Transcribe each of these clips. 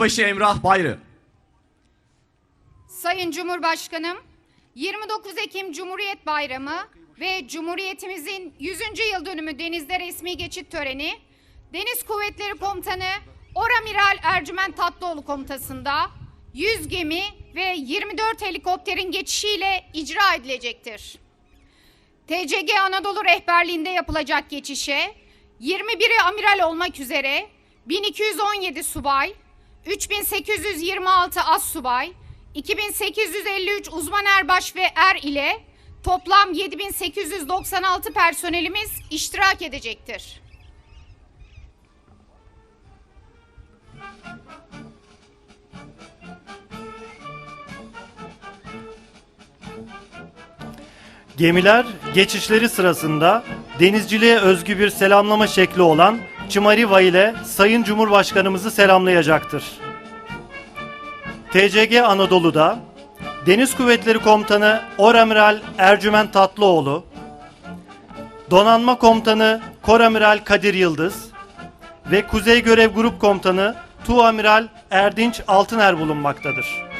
Yüzbaşı Emrah Bayrı. Sayın Cumhurbaşkanım, 29 Ekim Cumhuriyet Bayramı ve Cumhuriyetimizin 100. yıl dönümü denizde resmi geçit töreni, Deniz Kuvvetleri Komutanı Oramiral Ercüment Tatlıoğlu komutasında 100 gemi ve 24 helikopterin geçişiyle icra edilecektir. TCG Anadolu rehberliğinde yapılacak geçişe 21'i amiral olmak üzere 1217 subay, 3826 as subay, 2853 uzman erbaş ve er ile toplam 7896 personelimiz iştirak edecektir. Gemiler geçişleri sırasında denizciliğe özgü bir selamlama şekli olan Çımariva ile Sayın Cumhurbaşkanımızı selamlayacaktır. TCG Anadolu'da Deniz Kuvvetleri Komutanı Oramiral Ercüment Tatlıoğlu, Donanma Komutanı Koramiral Kadir Yıldız ve Kuzey Görev Grup Komutanı Tuamiral Erdinç Altıner bulunmaktadır.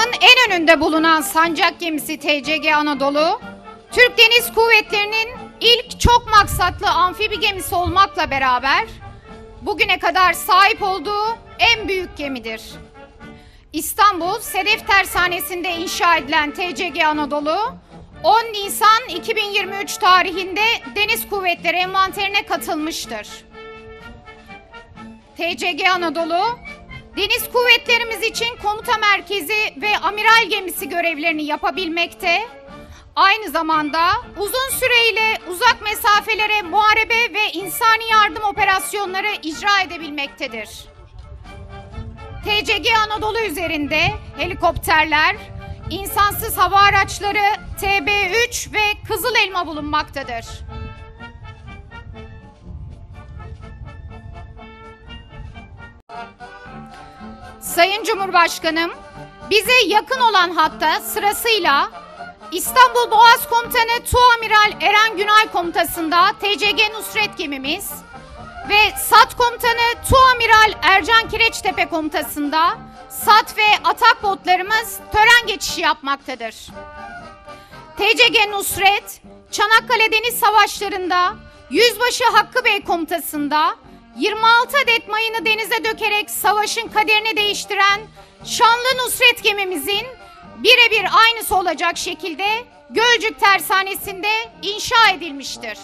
Nizamın en önünde bulunan sancak gemisi TCG Anadolu, Türk Deniz Kuvvetleri'nin ilk çok maksatlı amfibi gemisi olmakla beraber bugüne kadar sahip olduğu en büyük gemidir. İstanbul Sedef Tersanesi'nde inşa edilen TCG Anadolu 10 Nisan 2023 tarihinde Deniz Kuvvetleri envanterine katılmıştır. TCG Anadolu, Deniz Kuvvetlerimiz için komuta merkezi ve amiral gemisi görevlerini yapabilmekte, aynı zamanda uzun süreyle uzak mesafelere muharebe ve insani yardım operasyonları icra edebilmektedir. TCG Anadolu üzerinde helikopterler, insansız hava araçları TB3 ve Kızıl Elma bulunmaktadır. Sayın Cumhurbaşkanım, bize yakın olan hatta sırasıyla İstanbul Boğaz Komutanı Tuamiral Eren Günay Komutası'nda TCG Nusret gemimiz ve SAT Komutanı Tuamiral Ercan Kireçtepe Komutası'nda SAT ve atak botlarımız tören geçişi yapmaktadır. TCG Nusret, Çanakkale Deniz Savaşları'nda Yüzbaşı Hakkı Bey komutasında 26 adet mayını denize dökerek savaşın kaderini değiştiren şanlı Nusret gemimizin birebir aynısı olacak şekilde Gölcük Tersanesi'nde inşa edilmiştir.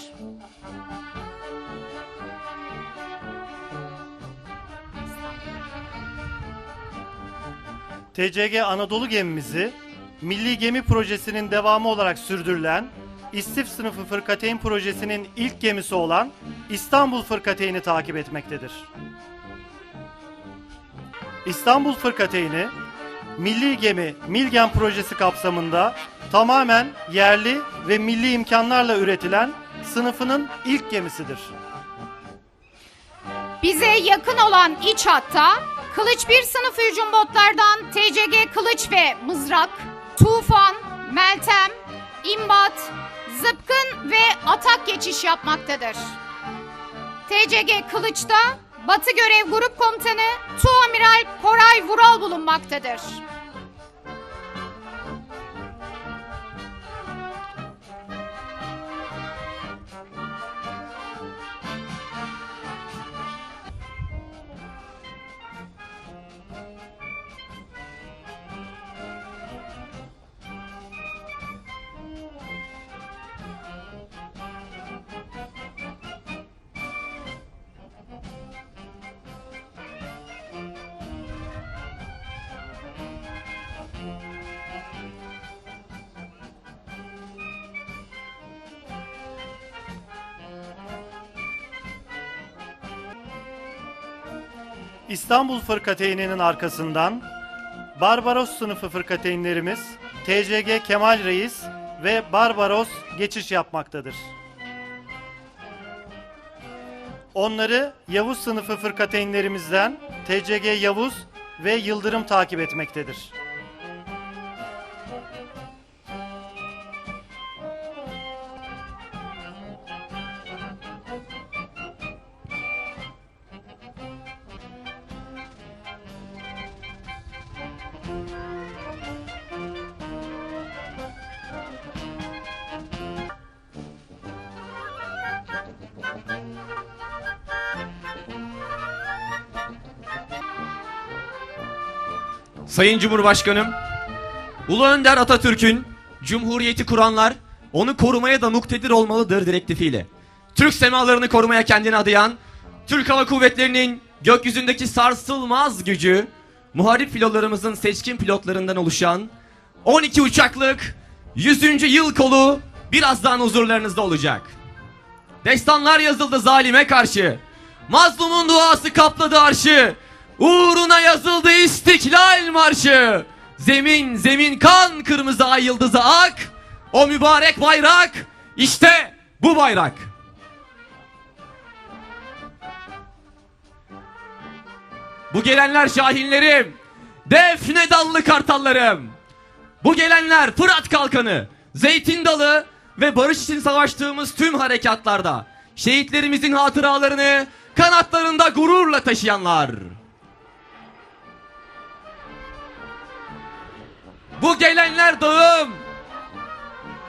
TCG Anadolu gemimizi Milli Gemi Projesi'nin devamı olarak sürdürülen İstif sınıfı fırkateyn projesinin ilk gemisi olan İstanbul Fırkateyni takip etmektedir. İstanbul Fırkateyni Milli Gemi Milgen projesi kapsamında tamamen yerli ve milli imkanlarla üretilen sınıfının ilk gemisidir. Bize yakın olan iç hatta Kılıç 1 sınıfı hücum botlardan TCG Kılıç ve Mızrak, Tufan, Meltem, İmbat, Zıpkın ve Atak geçiş yapmaktadır. TCG Kılıç'ta Batı Görev Grup Komutanı Tuamiral Koray Vural bulunmaktadır. İstanbul Fırkateyninin arkasından Barbaros sınıfı fırkateynlerimiz TCG Kemal Reis ve Barbaros geçiş yapmaktadır. Onları Yavuz sınıfı fırkateynlerimizden TCG Yavuz ve Yıldırım takip etmektedir. Sayın Cumhurbaşkanım, Ulu Önder Atatürk'ün Cumhuriyeti kuranlar onu korumaya da muktedir olmalıdır direktifiyle. Türk semalarını korumaya kendini adayan, Türk Hava Kuvvetleri'nin gökyüzündeki sarsılmaz gücü, muharip filolarımızın seçkin pilotlarından oluşan 12 uçaklık 100. yıl kolu birazdan huzurlarınızda olacak. Destanlar yazıldı zalime karşı. Mazlumun duası kapladı arşı. Uğruna yazıldı istiklal marşı. Zemin zemin kan kırmızı ay yıldızı ak. O mübarek bayrak işte bu bayrak. Bu gelenler şahinlerim. Defne dallı kartallarım. Bu gelenler Fırat Kalkanı, Zeytin Dalı ve barış için savaştığımız tüm harekatlarda şehitlerimizin hatıralarını kanatlarında gururla taşıyanlar. Bu gelenler dağım,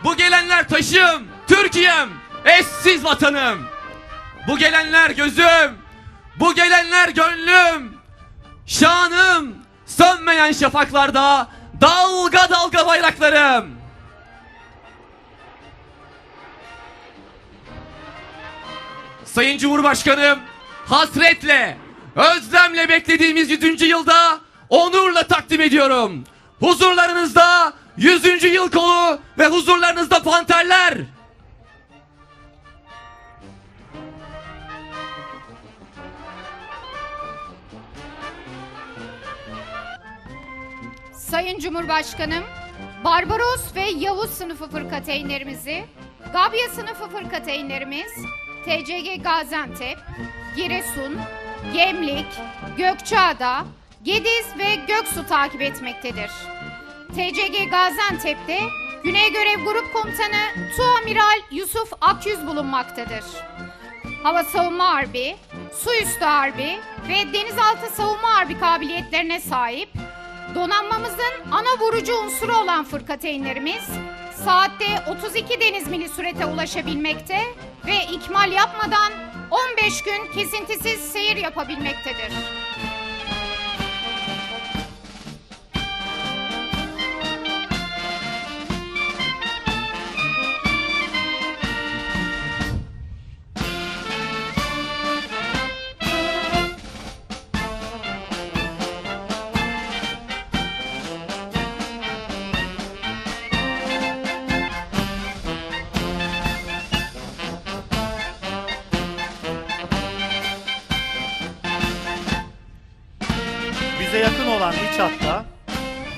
bu gelenler taşım, Türkiye'm, eşsiz vatanım. Bu gelenler gözüm, bu gelenler gönlüm, şanım, sönmeyen şafaklarda dalga dalga bayraklarım. Sayın Cumhurbaşkanım, hasretle, özlemle beklediğimiz 100. yılda onurla takdim ediyorum. Huzurlarınızda 100. yıl kolu ve huzurlarınızda panterler. Sayın Cumhurbaşkanım, Barbaros ve Yavuz sınıfı fırkateynlerimizi, Gabya sınıfı fırkateynlerimiz, TCG Gaziantep, Giresun, Gemlik, Gökçeada, Gediz ve Göksu takip etmektedir. TCG Gaziantep'te Güney Görev Grup Komutanı Tuamiral Yusuf Akyüz bulunmaktadır. Hava savunma harbi, su üstü harbi ve denizaltı savunma harbi kabiliyetlerine sahip Donanmamızın ana vurucu unsuru olan fırkateynlerimiz saatte 32 deniz mili sürete ulaşabilmekte ve ikmal yapmadan 15 gün kesintisiz seyir yapabilmektedir.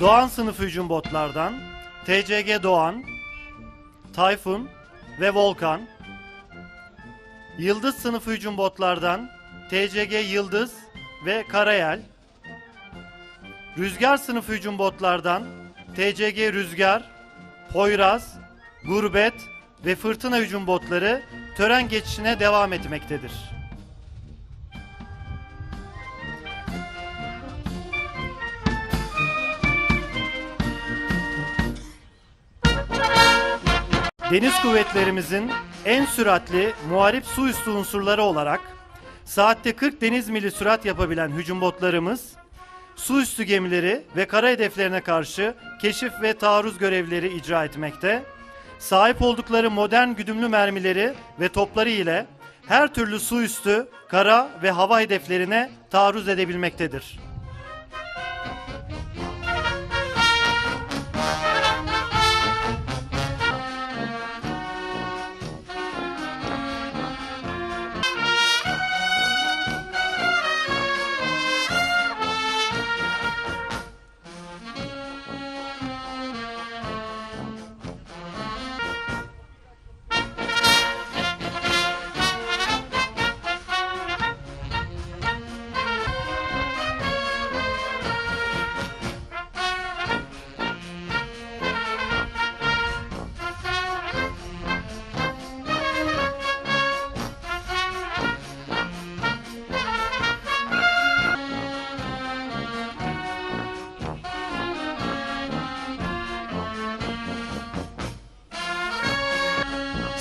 Doğan sınıfı hücum botlardan TCG Doğan, Tayfun ve Volkan, Yıldız sınıfı hücum botlardan TCG Yıldız ve Karayel, Rüzgar sınıfı hücum botlardan TCG Rüzgar, Poyraz, Gurbet ve Fırtına hücum botları tören geçişine devam etmektedir. Deniz kuvvetlerimizin en süratli muharip su üstü unsurları olarak saatte 40 deniz mili sürat yapabilen hücum botlarımız, su üstü gemileri ve kara hedeflerine karşı keşif ve taarruz görevleri icra etmekte, sahip oldukları modern güdümlü mermileri ve topları ile her türlü su üstü, kara ve hava hedeflerine taarruz edebilmektedir.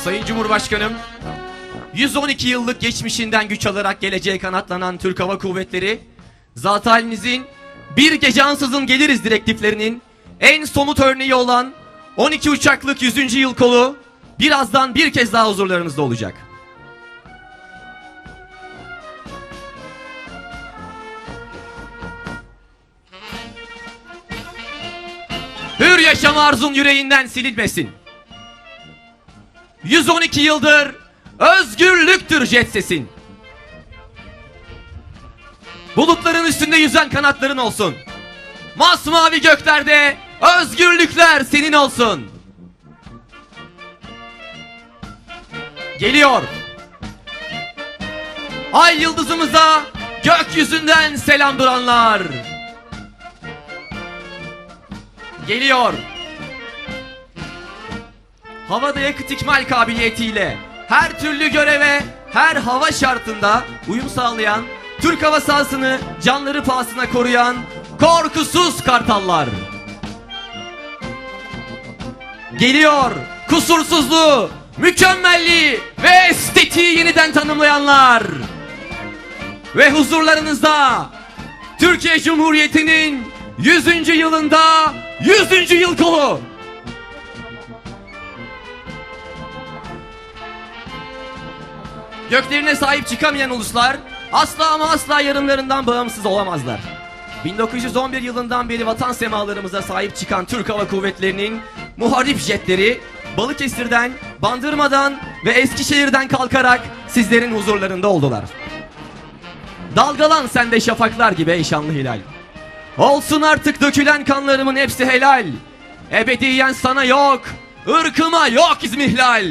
Sayın Cumhurbaşkanım, 112 yıllık geçmişinden güç alarak geleceğe kanatlanan Türk Hava Kuvvetleri, zat halinizin bir gece ansızın geliriz direktiflerinin en somut örneği olan 12 uçaklık 100. yıl kolu birazdan bir kez daha huzurlarınızda olacak. Hür yaşam arzun yüreğinden silinmesin. 112 yıldır özgürlüktür jet sesin. Bulutların üstünde yüzen kanatların olsun. Masmavi göklerde özgürlükler senin olsun. Geliyor. Ay yıldızımıza gökyüzünden selam duranlar. Geliyor. Havada yakıt ikmal kabiliyetiyle her türlü göreve, her hava şartında uyum sağlayan, Türk hava sahasını canları pahasına koruyan korkusuz kartallar. Geliyor kusursuzluğu, mükemmelliği ve estetiği yeniden tanımlayanlar. Ve huzurlarınızda Türkiye Cumhuriyeti'nin 100. yılında 100. yıl kolu. Göklerine sahip çıkamayan uluslar asla ama asla yarımlarından bağımsız olamazlar. 1911 yılından beri vatan semalarımıza sahip çıkan Türk Hava Kuvvetleri'nin muharip jetleri Balıkesir'den, Bandırma'dan ve Eskişehir'den kalkarak sizlerin huzurlarında oldular. Dalgalan sen de şafaklar gibi ey şanlı hilal. Olsun artık dökülen kanlarımın hepsi helal. Ebediyen sana yok, ırkıma yok izmihlal.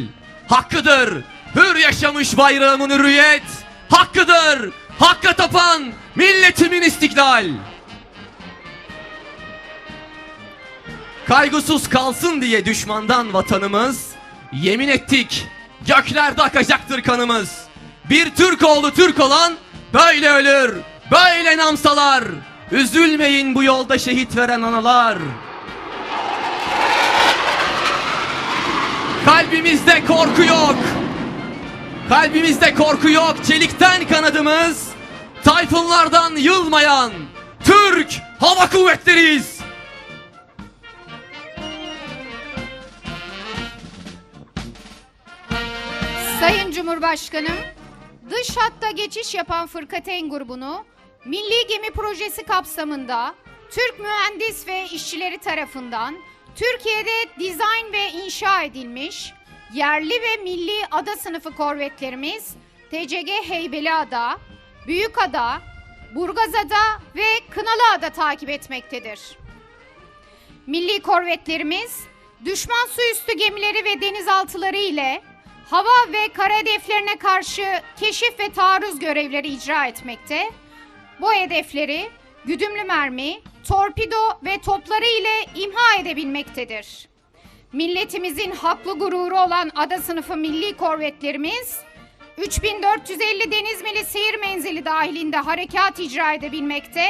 Hakkıdır, hür yaşamış bayrağımın hürriyet. Hakkıdır, hakka tapan milletimin istiklal. Kaygısız kalsın diye düşmandan vatanımız, yemin ettik göklerde akacaktır kanımız. Bir Türk oğlu Türk olan böyle ölür, böyle namsalar. Üzülmeyin bu yolda şehit veren analar. Kalbimizde korku yok. Kalbimizde korku yok. Çelikten kanadımız. Tayfunlardan yılmayan Türk Hava Kuvvetleriyiz. Sayın Cumhurbaşkanım, dış hatta geçiş yapan Fırkateyn grubunu Milli Gemi Projesi kapsamında Türk mühendis ve işçileri tarafından Türkiye'de dizayn ve inşa edilmiş yerli ve milli ada sınıfı korvetlerimiz TCG Heybeliada, Büyükada, Burgazada ve Kınalıada takip etmektedir. Milli korvetlerimiz düşman su üstü gemileri ve denizaltıları ile hava ve kara hedeflerine karşı keşif ve taarruz görevleri icra etmekte. Bu hedefleri güdümlü mermi, torpido ve topları ile imha edebilmektedir. Milletimizin haklı gururu olan ada sınıfı milli korvetlerimiz 3450 deniz mili seyir menzili dahilinde harekat icra edebilmekte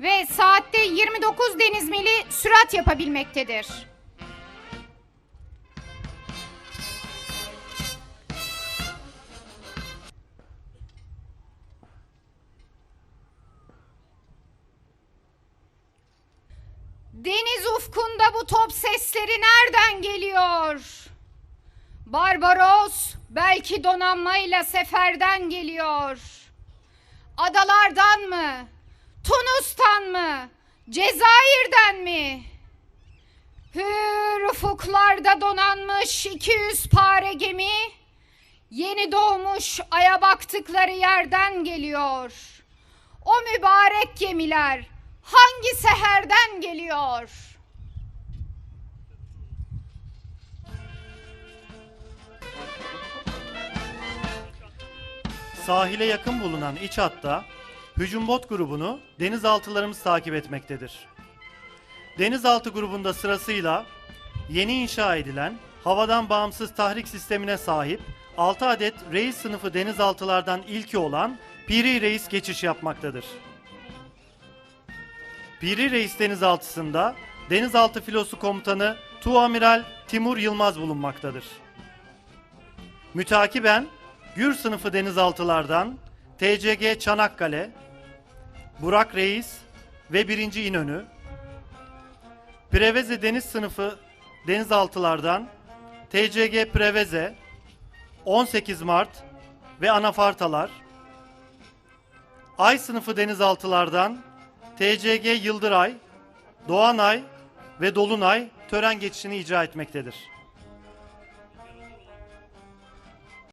ve saatte 29 deniz mili sürat yapabilmektedir. Deniz ufkunda bu top sesleri nereden geliyor? Barbaros belki donanmayla seferden geliyor. Adalardan mı? Tunus'tan mı? Cezayir'den mi? Hür ufuklarda donanmış 200 pare gemi yeni doğmuş aya baktıkları yerden geliyor. O mübarek gemiler hangi seherden geliyor? Sahile yakın bulunan iç hatta hücum bot grubunu denizaltılarımız takip etmektedir. Denizaltı grubunda sırasıyla yeni inşa edilen havadan bağımsız tahrik sistemine sahip 6 adet reis sınıfı denizaltılardan ilki olan Piri Reis geçiş yapmaktadır. Piri Reis denizaltısında denizaltı filosu komutanı Tuamiral Timur Yılmaz bulunmaktadır. Mütakiben Gür sınıfı denizaltılardan TCG Çanakkale, Burak Reis ve 1. İnönü, Preveze deniz sınıfı denizaltılardan TCG Preveze, 18 Mart ve Anafartalar, Ay sınıfı denizaltılardan TCG Yıldıray, Doğanay ve Dolunay tören geçişini icra etmektedir.